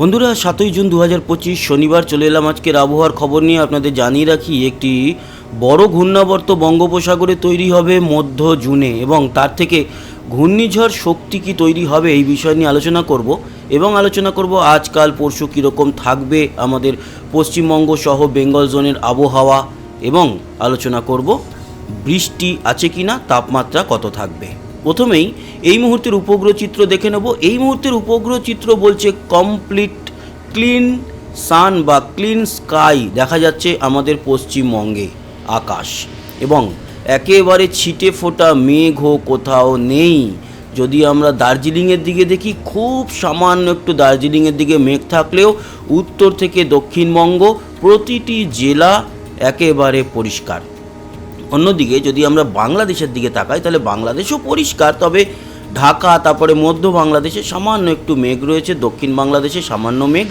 বন্ধুরা, সাতই জুন দু হাজার পঁচিশ শনিবার চলে এলাম আজকের আবহাওয়ার খবর নিয়ে আপনাদের জানিয়ে রাখি, একটি বড় ঘূর্ণাবর্ত বঙ্গোপসাগরে তৈরি হবে মধ্য জুনে এবং তার থেকে ঘূর্ণিঝড় শক্তি কি তৈরি হবে এই বিষয় নিয়ে আলোচনা করব এবং আলোচনা করব আজকাল পরশু কীরকম থাকবে আমাদের পশ্চিমবঙ্গ সহ বেঙ্গল জোনের আবহাওয়া এবং আলোচনা করব বৃষ্টি আছে কিনা, তাপমাত্রা কত থাকবে। প্রথমেই এই মুহূর্তের উপগ্রহ চিত্র দেখে নেব। এই মুহূর্তের উপগ্রহ চিত্র বলছে কমপ্লিট ক্লিন সান বা ক্লিন স্কাই দেখা যাচ্ছে আমাদের পশ্চিমবঙ্গে আকাশ। এবং একেবারে ছিটে ফোটা মেঘও কোথাও নেই। যদি আমরা দার্জিলিংয়ের দিকে দেখি, খুব সামান্য একটু দার্জিলিংয়ের দিকে মেঘ থাকলেও উত্তর থেকে দক্ষিণবঙ্গ প্রতিটি জেলা একেবারে পরিষ্কার। অন্যদিকে যদি আমরা বাংলাদেশের দিকে তাকাই, তাহলে বাংলাদেশও পরিষ্কার। তবে ঢাকা, তারপরে মধ্য বাংলাদেশে সামান্য একটু মেঘ রয়েছে, দক্ষিণ বাংলাদেশে সামান্য মেঘ।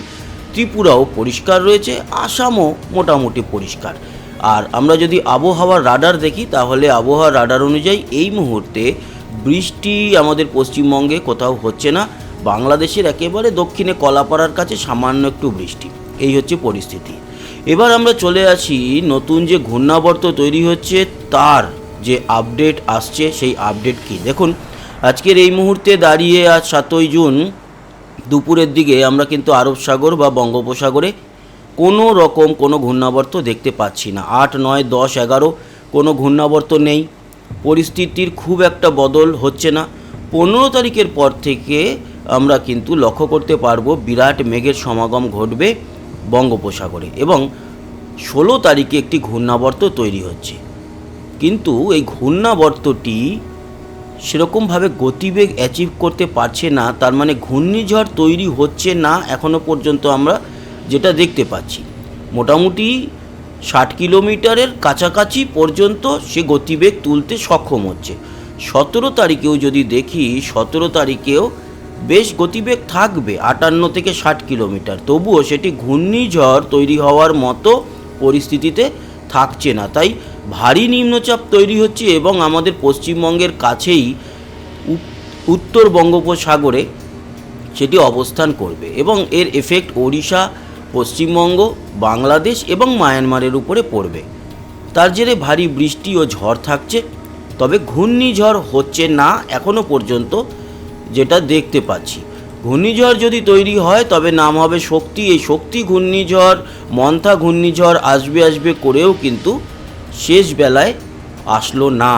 ত্রিপুরাও পরিষ্কার রয়েছে, আসামও মোটামুটি পরিষ্কার। আর আমরা যদি আবহাওয়ার রাডার দেখি, তাহলে আবহাওয়ার রাডার অনুযায়ী এই মুহূর্তে বৃষ্টি আমাদের পশ্চিমবঙ্গে কোথাও হচ্ছে না। বাংলাদেশের একেবারে দক্ষিণে কলাপাড়ার কাছে সামান্য একটু বৃষ্টি। এই হচ্ছে পরিস্থিতি। এবার আমরা চলে আসি নতুন যে ঘূর্ণাবর্ত তৈরি হচ্ছে, তার যে আপডেট আসছে, সেই আপডেট কি? দেখুন, আজকের এই মুহূর্তে দাঁড়িয়ে আজ সাতই জুন, দুপুরের দিকে আমরা কিন্তু আরব সাগর বা বঙ্গোপসাগরে কোনো রকম কোনো ঘূর্ণাবর্ত দেখতে পাচ্ছি না। আট, নয়, দশ, এগারো কোনো ঘূর্ণাবর্ত নেই। পরিস্থিতির খুব একটা বদল হচ্ছে না। পনেরো তারিখের পর থেকে আমরা কিন্তু লক্ষ্য করতে পারব, বিরাট মেঘের সমাগম ঘটবে। বঙ্গোপসাগরে এবং ষোলো তারিখে একটি ঘূর্ণাবর্ত তৈরি হচ্ছে। কিন্তু এই ঘূর্ণাবর্তটি সেরকমভাবে গতিবেগ অ্যাচিভ করতে পারছে না, তার মানে ঘূর্ণিঝড় তৈরি হচ্ছে না এখনও পর্যন্ত আমরা যেটা দেখতে পাচ্ছি। মোটামুটি ষাট কিলোমিটারের কাছাকাছি পর্যন্ত সে গতিবেগ তুলতে সক্ষম হচ্ছে। সতেরো তারিখেও যদি দেখি, সতেরো তারিখেও বেশ গতিবেগ থাকবে, আটান্ন থেকে ষাট কিলোমিটার। তবুও সেটি ঘূর্ণিঝড় তৈরি হওয়ার মতো পরিস্থিতিতে থাকছে না। তাই ভারী নিম্নচাপ তৈরি হচ্ছে এবং আমাদের পশ্চিমবঙ্গের কাছেই উত্তর বঙ্গোপসাগরে সেটি অবস্থান করবে এবং এর এফেক্ট ওড়িশা, পশ্চিমবঙ্গ, বাংলাদেশ এবং মায়ানমারের উপরে পড়বে। তার জেরে ভারী বৃষ্টি ও ঝড় থাকছে, তবে ঘূর্ণিঝড় হচ্ছে না এখনও পর্যন্ত। যেটা দেখতে পাচ্ছি। ঘূর্ণিঝড় যদি তৈরি হয়, তবে নাম হবে শক্তি। এই শক্তি ঘূর্ণিঝড়, মন্থা ঘূর্ণিঝড় আসবে আসবে করেও কিন্তু শেষ বেলায় আসলো না।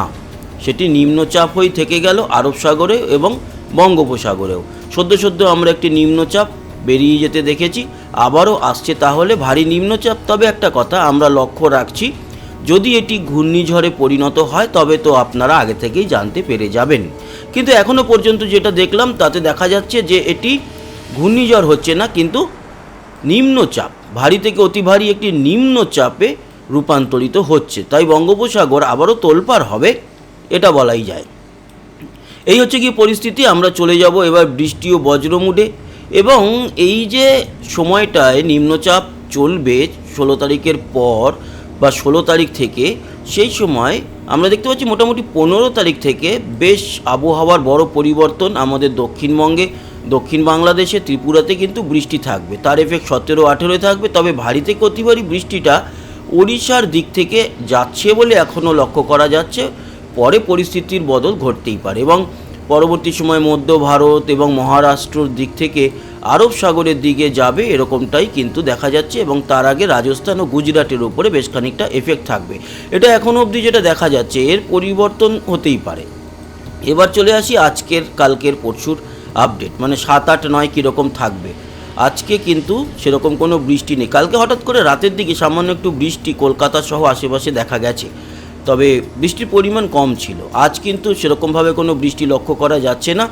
সেটি নিম্নচাপ হয়ে থেকে গেল আরব সাগরে এবং বঙ্গোপসাগরেও। সদ্য সদ্য আমরা একটি নিম্নচাপ বেরিয়ে যেতে দেখেছি। আবারও আসছে তাহলে ভারী নিম্নচাপ। তবে একটা কথা আমরা লক্ষ্য রাখছি যদি এটি ঘূর্ণিঝড়ে পরিণত হয়, তবে তো আপনারা আগে থেকেই জানতে পেরে যাবেন। কিন্তু এখনও পর্যন্ত যেটা দেখলাম, তাতে দেখা যাচ্ছে যে এটি ঘূর্ণিঝড় হচ্ছে না, কিন্তু নিম্নচাপ, ভারী থেকে অতি ভারী একটি নিম্নচাপে রূপান্তরিত হচ্ছে। তাই বঙ্গোপসাগর আবারও তোলপাড় হবে, এটা বলাই যায়। এই হচ্ছে কি পরিস্থিতি, আমরা চলে যাব এবার বৃষ্টি ও বজ্রমুডে। এবং এই যে সময়টায় নিম্নচাপ চলবে, ষোলো তারিখের পর বা ষোলো তারিখ থেকে, সেই সময় আমরা দেখতে পাচ্ছি মোটামুটি পনেরো তারিখ থেকে বেশ আবহাওয়ার বড় পরিবর্তন আমাদের দক্ষিণবঙ্গে। দক্ষিণ বাংলাদেশে ত্রিপুরাতে কিন্তু বৃষ্টি থাকবে। তার এফেক্ট সতেরো, আঠেরোয় থাকবে। তবে ভারী থেকে অতি বৃষ্টিটা ওড়িশার দিক থেকে যাচ্ছে বলে এখনও লক্ষ্য করা যাচ্ছে। পরে পরিস্থিতির বদল ঘটতেই পারে। এবং পরবর্তী সময় মধ্য ভারত এবং মহারাষ্ট্রর দিক থেকে আরব সাগরের দিকে যাবে, এরকমটাই কিন্তু দেখা যাচ্ছে এবং তার আগে রাজস্থান ও গুজরাটের উপরে বেশ খানিকটা এফেক্ট থাকবে। এটা এখনও অবধি যেটা দেখা যাচ্ছে, এর পরিবর্তন হতেই পারে। এবার চলে আসি আজকের, কালকের পরশুর আপডেট মানে সাত আট নয় কীরকম থাকবে। আজকে কিন্তু সেরকম কোনো বৃষ্টি নেই। কালকে হঠাৎ করে রাতের দিকে সামান্য একটু বৃষ্টি, কলকাতা সহ আশেপাশে দেখা গেছে। তবে বৃষ্টির পরিমাণ কম ছিল। আজ কিন্তু সেরকমভাবে কোনো বৃষ্টি লক্ষ্য করা যাচ্ছে না।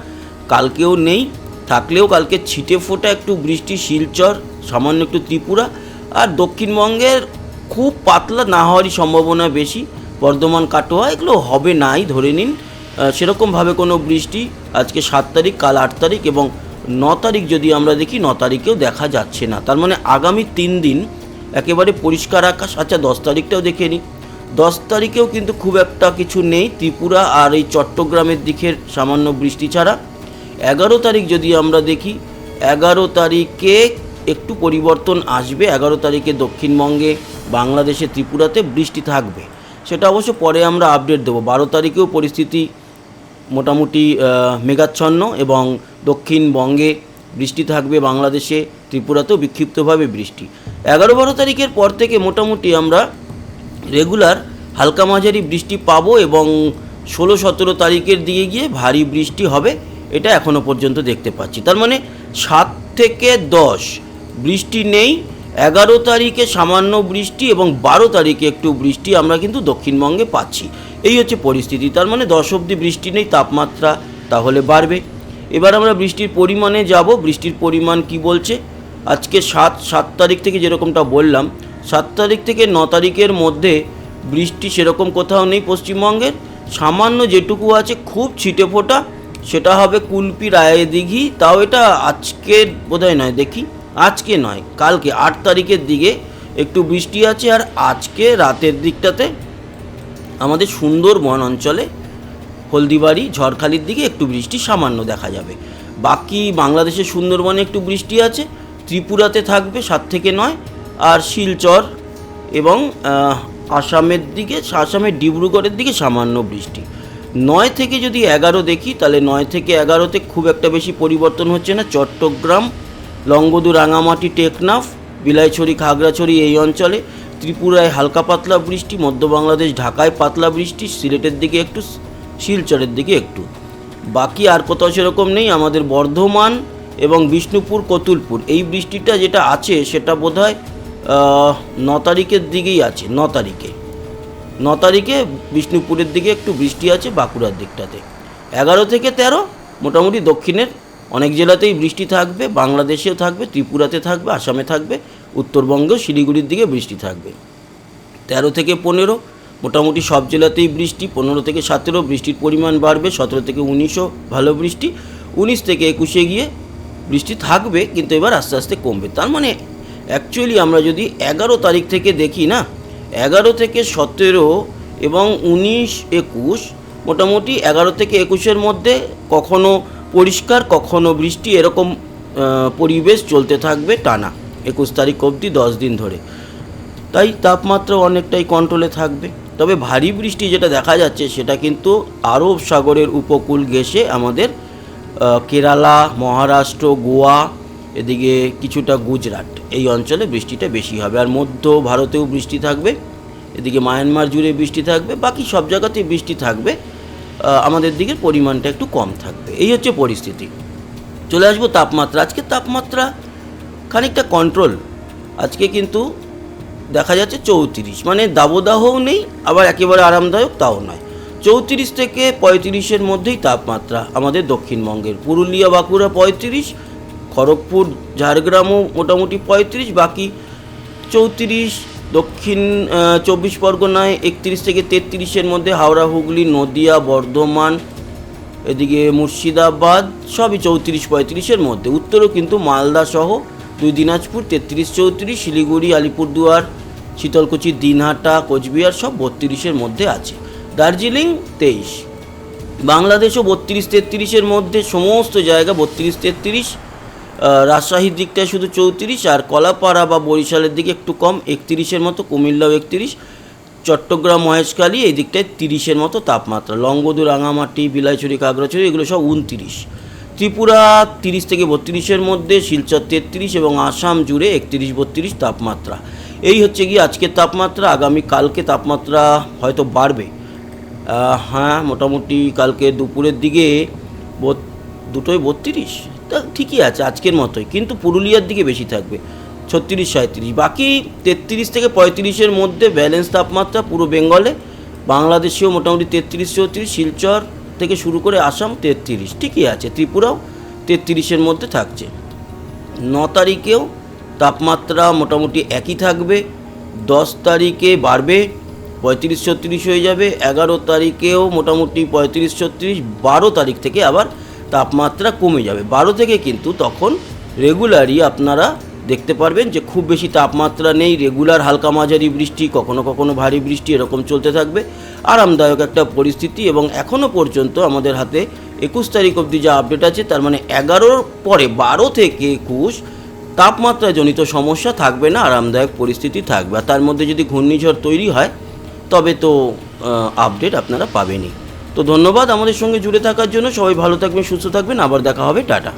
কালকেও নেই। থাকলেও কালকে ছিটে ফোটা একটু বৃষ্টি, শিলচর, সামান্য একটু ত্রিপুরা আর দক্ষিণবঙ্গের খুব পাতলা না হওয়ারই সম্ভাবনা বেশি। বর্ধমান, কাটোয়া এগুলো হবে নাই ধরে নিন। সেরকমভাবে কোনো বৃষ্টি আজকে সাত তারিখ, কাল আট তারিখ এবং ন তারিখ যদি আমরা দেখি, ন তারিখেও দেখা যাচ্ছে না। তার মানে আগামী তিন দিন একেবারে পরিষ্কার আকাশ। আচ্ছা দশ তারিখটাও দেখে নিই। দশ তারিখেও কিন্তু খুব একটা কিছু নেই। ত্রিপুরা আর এই চট্টগ্রামের দিকের সামান্য বৃষ্টি ছাড়া। এগারো তারিখ যদি আমরা দেখি, এগারো তারিখে একটু পরিবর্তন আসবে। এগারো তারিখে দক্ষিণবঙ্গে, বাংলাদেশে, ত্রিপুরাতে বৃষ্টি থাকবে। সেটা অবশ্য পরে আমরা আপডেট দেবো। বারো তারিখেও পরিস্থিতি মোটামুটি মেঘাচ্ছন্ন এবং দক্ষিণবঙ্গে বৃষ্টি থাকবে, বাংলাদেশে, ত্রিপুরাতেও বিক্ষিপ্তভাবে বৃষ্টি। এগারো বারো তারিখের পর থেকে মোটামুটি আমরা রেগুলার হালকা মাঝারি বৃষ্টি পাবো এবং ষোলো সতেরো তারিখের দিকে গিয়ে ভারী বৃষ্টি হবে। এটা এখনও পর্যন্ত দেখতে পাচ্ছি। তার মানে সাত থেকে দশ, বৃষ্টি নেই, এগারো তারিখে সামান্য বৃষ্টি এবং বারো তারিখে একটু বৃষ্টি আমরা কিন্তু দক্ষিণবঙ্গে পাচ্ছি। এই হচ্ছে পরিস্থিতি, তার মানে দশ অবধি বৃষ্টি নেই, তাপমাত্রা তাহলে বাড়বে। এবার আমরা বৃষ্টির পরিমাণে যাব, বৃষ্টির পরিমাণ কি বলছে? আজকে সাত সাত তারিখ থেকে যেরকমটা বললাম, সাত তারিখ থেকে ন তারিখের মধ্যে বৃষ্টি সেরকম কোথাও নেই পশ্চিমবঙ্গের। সামান্য যেটুকু আছে, খুব ছিটে ফোটা সেটা হবে কুলপি রায় রায়দিঘি। তাও এটা আজকে বোধহয় নয়, দেখি। আজকে নয়, কালকে, আট তারিখের দিকে। একটু বৃষ্টি আছে আর আজকে রাতের দিকটাতে আমাদের সুন্দরবন অঞ্চলে হলদিবাড়ি, ঝড়খালির দিকে একটু বৃষ্টি সামান্য দেখা যাবে। বাকি বাংলাদেশের সুন্দরবনে একটু বৃষ্টি আছে, ত্রিপুরাতে থাকবে সাত থেকে নয়, আর শিলচর এবং আসামের দিকে, আসামের ডিব্রুগড়ের দিকে সামান্য বৃষ্টি। নয় থেকে যদি এগারো দেখি, তাহলে নয় থেকে এগারোতে খুব একটা বেশি পরিবর্তন হচ্ছে না। চট্টগ্রাম, লংগদু, রাঙামাটি, টেকনাফ, বিলাইছড়ি, খাগড়াছড়ি এই অঞ্চলে, ত্রিপুরায় হালকা পাতলা বৃষ্টি, মধ্য বাংলাদেশ, ঢাকায় পাতলা বৃষ্টি, সিলেটের দিকে একটু, শিলচরের দিকে একটু। বাকি আর কোথাও সেরকম নেই, আমাদের বর্ধমান এবং বিষ্ণুপুর, কতুলপুর। এই বৃষ্টিটা যেটা আছে, সেটা বোধ হয় ন তারিখের দিকেই আছে, ন তারিখে। ন তারিখে বিষ্ণুপুরের দিকে একটু বৃষ্টি আছে, বাঁকুড়ার দিকটাতে। এগারো থেকে তেরো, মোটামুটি দক্ষিণের। অনেক জেলাতেই বৃষ্টি থাকবে, বাংলাদেশেও থাকবে, ত্রিপুরাতে থাকবে, আসামে থাকবে, উত্তরবঙ্গ, শিলিগুড়ির দিকে বৃষ্টি থাকবে। তেরো থেকে পনেরো, মোটামুটি সব জেলাতেই বৃষ্টি, পনেরো থেকে সতেরো, বৃষ্টির পরিমাণ বাড়বে, সতেরো থেকে উনিশও ভালো বৃষ্টি, উনিশ থেকে একুশে গিয়ে বৃষ্টি থাকবে, কিন্তু এবার আস্তে আস্তে কমবে। তার মানে অ্যাকচুয়ালি আমরা যদি এগারো তারিখ থেকে দেখি না এগারো থেকে সতেরো এবং উনিশ একুশ, মোটামুটি এগারো থেকে একুশের মধ্যে কখনো পরিষ্কার, কখনো বৃষ্টি, এরকম পরিবেশ চলতে থাকবে টানা একুশ তারিখ অবধি দশ দিন ধরে। তাই তাপমাত্রা অনেকটাই কন্ট্রোলে থাকবে। তবে ভারী বৃষ্টি যেটা দেখা যাচ্ছে সেটা কিন্তু আরব সাগরের উপকূল ঘেঁষে আমাদের কেরালা, মহারাষ্ট্র, গোয়া এদিকে কিছুটা গুজরাট, এই অঞ্চলে বৃষ্টিটা বেশি হবে। আর মধ্য ভারতেও বৃষ্টি থাকবে, এদিকে মায়ানমার জুড়ে বৃষ্টি থাকবে, বাকি সব জায়গাতেই বৃষ্টি থাকবে। আমাদের দিকের পরিমাণটা একটু কম থাকবে। এই হচ্ছে পরিস্থিতি। চলে আসব তাপমাত্রা। আজকে তাপমাত্রা খানিকটা কন্ট্রোল আজকে কিন্তু দেখা যাচ্ছে চৌত্রিশ। মানে দাবদাহও নেই, আবার একেবারে আরামদায়ক তাও নয়। চৌত্রিশ থেকে পঁয়ত্রিশের মধ্যেই তাপমাত্রা আমাদের দক্ষিণবঙ্গের। পুরুলিয়া, বাঁকুড়া পঁয়ত্রিশ খড়গপুর, ঝাড়গ্রামও মোটামুটি পঁয়ত্রিশ, বাকি চৌত্রিশ, দক্ষিণ চব্বিশ পরগনায় একত্রিশ থেকে তেত্রিশের মধ্যে হাওড়া, হুগলি, নদিয়া, বর্ধমান, এদিকে মুর্শিদাবাদ সবই চৌত্রিশ, পঁয়ত্রিশের মধ্যে। উত্তরেও কিন্তু মালদা সহ দুই দিনাজপুর, তেত্রিশ, চৌত্রিশ, শিলিগুড়ি, আলিপুরদুয়ার, শীতলকুচি, দিনহাটা, কোচবিহার সব বত্রিশের মধ্যে আছে। দার্জিলিং তেইশ। বাংলাদেশও বত্রিশ, তেত্রিশের মধ্যে সমস্ত জায়গা বত্রিশ, তেত্রিশ রাজশাহীর দিকটায় শুধু চৌত্রিশ আর কলাপাড়া বা বরিশালের দিকে একটু কম, একত্রিশের মতো, কুমিল্লাও একত্রিশ, চট্টগ্রাম, মহেশখালী এই দিকটায় তিরিশের মতো তাপমাত্রা। লংগদু রাঙামাটি, বিলাইছড়ি কাগড়াছড়ি এগুলো সব উনতিরিশ। ত্রিপুরা তিরিশ থেকে বত্রিশের মধ্যে, শিলচর তেত্রিশ এবং আসাম জুড়ে একত্রিশ বত্রিশ তাপমাত্রা। এই হচ্ছে গিয়ে আজকের তাপমাত্রা, আগামী কালকে তাপমাত্রা হয়তো বাড়বে। হ্যাঁ মোটামুটি কালকে দুপুরের দিকে দুটোই বত্রিশ? তা ঠিকই আছে, আজকের মতোই। কিন্তু পুরুলিয়ার দিকে বেশি থাকবে, ছত্রিশ সাঁত্রিশ বাকি তেত্রিশ থেকে পঁয়ত্রিশের মধ্যে ব্যালেন্স তাপমাত্রা পুরো বেঙ্গলে, বাংলাদেশেও মোটামুটি তেত্রিশ চৌত্রিশ, শিলচর থেকে শুরু করে আসাম তেত্রিশ। ঠিকই আছে, ত্রিপুরাও তেত্রিশের মধ্যে থাকছে। ন তারিখেও তাপমাত্রা মোটামুটি একই থাকবে, দশ তারিখে বাড়বে, পঁয়ত্রিশ ছত্রিশ হয়ে যাবে, এগারো তারিখেও মোটামুটি পঁয়ত্রিশ ছত্রিশ, বারো তারিখ থেকে আবার তাপমাত্রা কমে যাবে। বারো থেকে কিন্তু তখন রেগুলারই আপনারা দেখতে পারবেন যে খুব বেশি তাপমাত্রা নেই। রেগুলার হালকা মাঝারি বৃষ্টি, কখনো কখনো ভারী বৃষ্টি এরকম চলতে থাকবে। আরামদায়ক একটা পরিস্থিতি এবং এখনও পর্যন্ত আমাদের হাতে একুশ তারিখ অবধি যা আপডেট আছে, তার মানে এগারোর পরে বারো থেকে একুশ তাপমাত্রাজনিত সমস্যা থাকবে না, আরামদায়ক পরিস্থিতি থাকবে। আর তার মধ্যে যদি ঘূর্ণিঝড় তৈরি হয়, তবে তো আপডেট আপনারা পাবেনই। তো ধন্যবাদ আমাদের সঙ্গে জুড়ে থাকার জন্য। সবাই ভালো থাকবেন, সুস্থ থাকবেন। আবার দেখা হবে। টাটা।